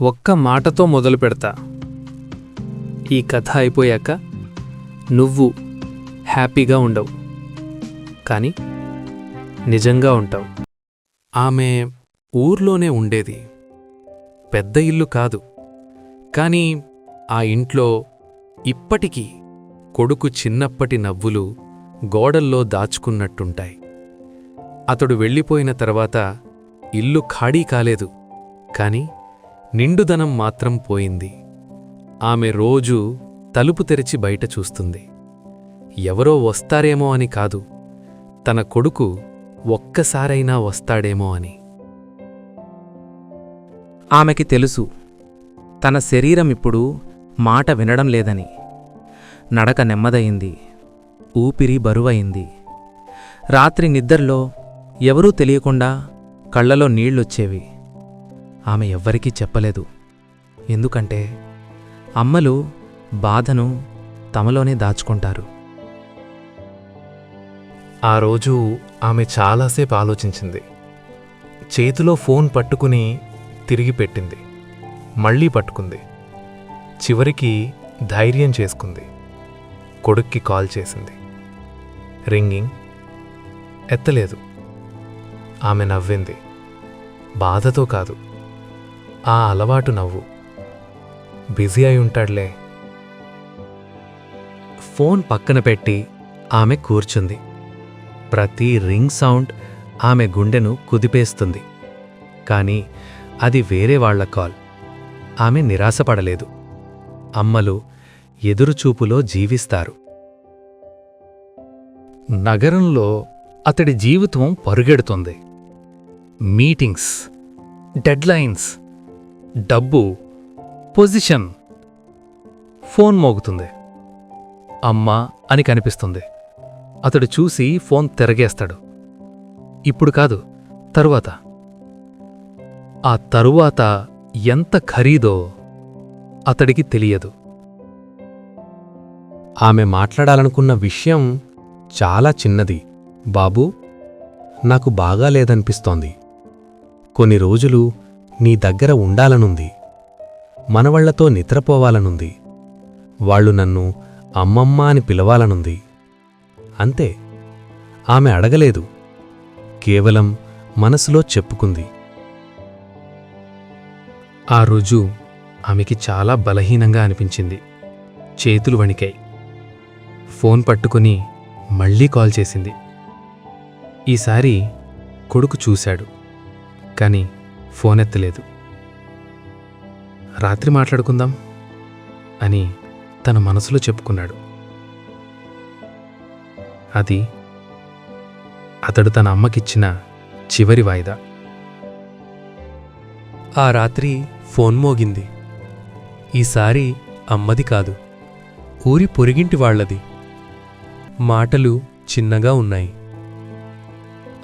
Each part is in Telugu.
ఒక్క మాటతో మొదలు పెడతా. ఈ కథ అయిపోయాక నువ్వు హ్యాపీగా ఉండవు. కానీ నిజంగా ఉంటావు. ఆమె ఊర్లోనే ఉండేది. పెద్ద ఇల్లు కాదు. కానీ ఆ ఇంట్లో ఇప్పటికీ కొడుకు చిన్నప్పటి నవ్వులు గోడల్లో దాచుకున్నట్టుంటాయి. అతడు వెళ్ళిపోయిన తర్వాత ఇల్లు ఖాళీ కాలేదు. కానీ నిండుదనం మాత్రం పోయింది. ఆమె రోజూ తలుపు తెరిచి బయట చూస్తుంది. ఎవరో వస్తారేమో అని కాదు తన కొడుకు ఒక్కసారైనా వస్తాడేమో అని. ఆమెకి తెలుసు తన శరీరం ఇప్పుడు మాట వినడం లేదని. నడక నెమ్మదయింది ఊపిరి బరువయింది రాత్రి నిద్రలో ఎవరూ తెలియకుండా కళ్ళలో నీళ్ళొచ్చేవి ఆమె ఎవ్వరికీ చెప్పలేదు. ఎందుకంటే అమ్మలు బాధను తమలోనే దాచుకుంటారు. ఆ రోజు ఆమె చాలాసేపు ఆలోచించింది. చేతిలో ఫోన్ పట్టుకుని తిరిగి పెట్టింది. మళ్ళీ పట్టుకుంది. చివరికి ధైర్యం చేసుకుంది. కొడుక్కి కాల్ చేసింది. రింగింగ్. ఎత్తలేదు. ఆమె నవ్వింది. బాధతో కాదు. ఆ అలవాటు నవ్వు. బిజీ అయి ఉంటాడులే. ఫోన్ పక్కన పెట్టి ఆమె కూర్చుంది. ప్రతి రింగ్ సౌండ్ ఆమె గుండెను కుదిపేస్తుంది. కానీ అది వేరే వాళ్ళ కాల్. ఆమె నిరాశపడలేదు. అమ్మలు ఎదురుచూపులో జీవిస్తారు. నగరంలో అతడి జీవితం పరుగెడుతుంది. మీటింగ్స్ డెడ్లైన్స్ డబ్బు పొజిషన్. ఫోన్ మోగుతుంది. అమ్మా అని కనిపిస్తుంది. అతడు చూసి ఫోన్ తిరగేస్తాడు. ఇప్పుడు కాదు తరువాత. ఆ తరువాత ఎంత ఖరీదో అతడికి తెలియదు. ఆమె మాట్లాడాలనుకున్న విషయం చాలా చిన్నది. బాబూ నాకు బాగా లేదనిపిస్తోంది. కొన్ని రోజులు నీ దగ్గర ఉండాలనుంది. మనవళ్ళతో నిద్రపోవాలనుంది. వాళ్ళు నన్ను అమ్మమ్మ అని పిలవాలనుంది. అంతే. ఆమె అడగలేదు. కేవలం మనసులో చెప్పుకుంది. ఆ రోజు ఆమెకి చాలా బలహీనంగా అనిపించింది. చేతులు వణికాయి. ఫోన్ పట్టుకుని మళ్ళీ కాల్ చేసింది. ఈసారి కొడుకు చూశాడు. కాని ఫోన్ ఎత్తలేదు రాత్రి మాట్లాడుకుందాం అని తన మనసులో చెప్పుకున్నాడు. అది అతడు తన అమ్మకిచ్చిన చివరి వాయిదా. ఆ రాత్రి ఫోన్ మోగింది. ఈసారి అమ్మది కాదు ఊరి పొరిగింటి వాళ్ళది మాటలు చిన్నగా ఉన్నాయి.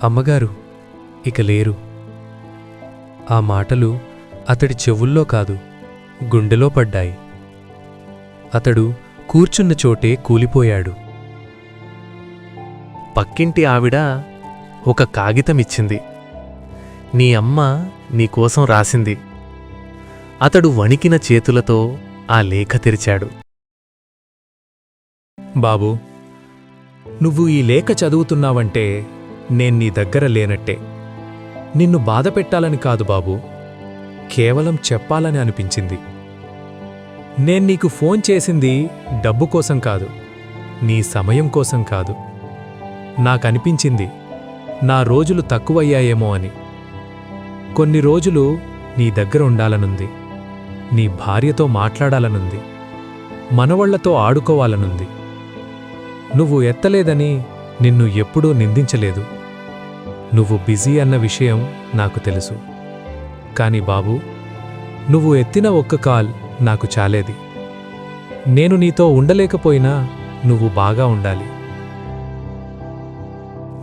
అమ్మగారు ఇక లేరు. ఆ మాటలు అతడి చెవుల్లో కాదు గుండెలో పడ్డాయి. అతడు కూర్చున్న చోటే కూలిపోయాడు. పక్కింటి ఆవిడ ఒక కాగితమిచ్చింది. నీ అమ్మ నీకోసం రాసింది. అతడు వణికిన చేతులతో ఆ లేఖ తెరిచాడు. బాబూ నువ్వు ఈ లేఖ చదువుతున్నావంటే నేను నీ దగ్గర లేనట్టే. నిన్ను బాధ పెట్టాలని కాదు బాబు. కేవలం చెప్పాలని అనిపించింది. నేను నీకు ఫోన్ చేసింది డబ్బు కోసం కాదు నీ సమయం కోసం కాదు. నాకనిపించింది నా రోజులు తక్కువయ్యాయేమో అని. కొన్ని రోజులు నీ దగ్గర ఉండాలనుంది నీ భార్యతో మాట్లాడాలనుంది మనవళ్ళతో ఆడుకోవాలనుంది. నువ్వు ఎత్తలేదని నిన్ను ఎప్పుడూ నిందించలేదు. నువ్వు బిజీ అన్న విషయం నాకు తెలుసు. కాని బాబూ నువ్వు ఎత్తిన ఒక్క కాల్ నాకు చాలేది. నేను నీతో ఉండలేకపోయినా నువ్వు బాగా ఉండాలి.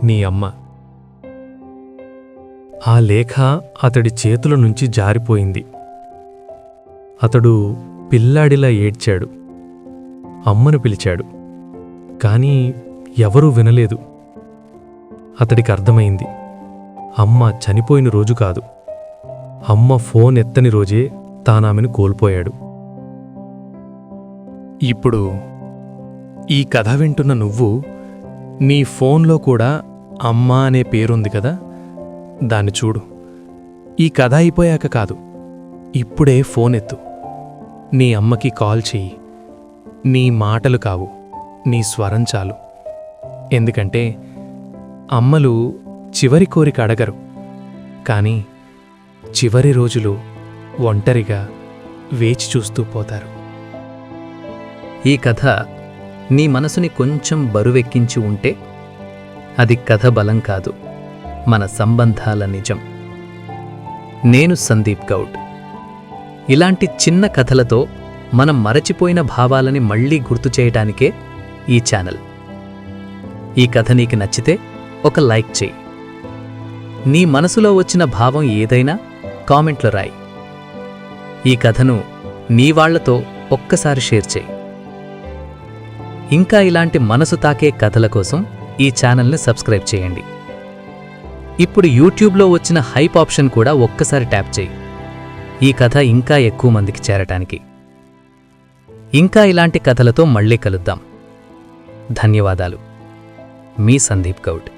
నీ అమ్మ. ఆ లేఖ అతడి చేతుల నుంచి జారిపోయింది. అతడు పిల్లాడిలా ఏడ్చాడు. అమ్మను పిలిచాడు. కానీ ఎవరూ వినలేదు. అతడికి అర్థమైంది. అమ్మ చనిపోయిన రోజు కాదు. అమ్మ ఫోన్ ఎత్తని రోజే తానామెను కోల్పోయాడు. ఇప్పుడు ఈ కథ వింటున్న నువ్వు నీ ఫోన్లో కూడా అమ్మ అనే పేరుంది కదా? దాన్ని చూడు. ఈ కథ అయిపోయాక కాదు. ఇప్పుడే ఫోన్ ఎత్తు. నీ అమ్మకి కాల్ చెయ్యి. నీ మాటలు కావు. నీ స్వరం చాలు. ఎందుకంటే అమ్మలు చివరి కోరిక అడగరు. కానీ చివరి రోజులు ఒంటరిగా వేచి చూస్తూ పోతారు. ఈ కథ నీ మనసుని కొంచెం బరువెక్కించి ఉంటే అది కథ బలం కాదు. మన సంబంధాల నిజం. నేను సందీప్ గౌడ్. ఇలాంటి చిన్న కథలతో మనం మరచిపోయిన భావాలని మళ్ళీ గుర్తు చేయడానికే ఈ ఛానల్. ఈ కథ నీకు నచ్చితే ఒక లైక్ చేయి నీ మనసులో వచ్చిన భావం ఏదైనా కామెంట్లో రాయి. ఈ కథను నీ వాళ్ళతో ఒక్కసారి షేర్ చేయి ఇంకా ఇలాంటి మనసు తాకే కథల కోసం ఈ ఛానల్ని సబ్స్క్రైబ్ చేయండి ఇప్పుడు యూట్యూబ్లో వచ్చిన హైప్ ఆప్షన్ కూడా ఒక్కసారి ట్యాప్ చేయి ఈ కథ ఇంకా ఎక్కువ మందికి చేరటానికి. ఇంకా ఇలాంటి కథలతో మళ్ళీ కలుద్దాం. ధన్యవాదాలు. మీ సందీప్ గౌడ్.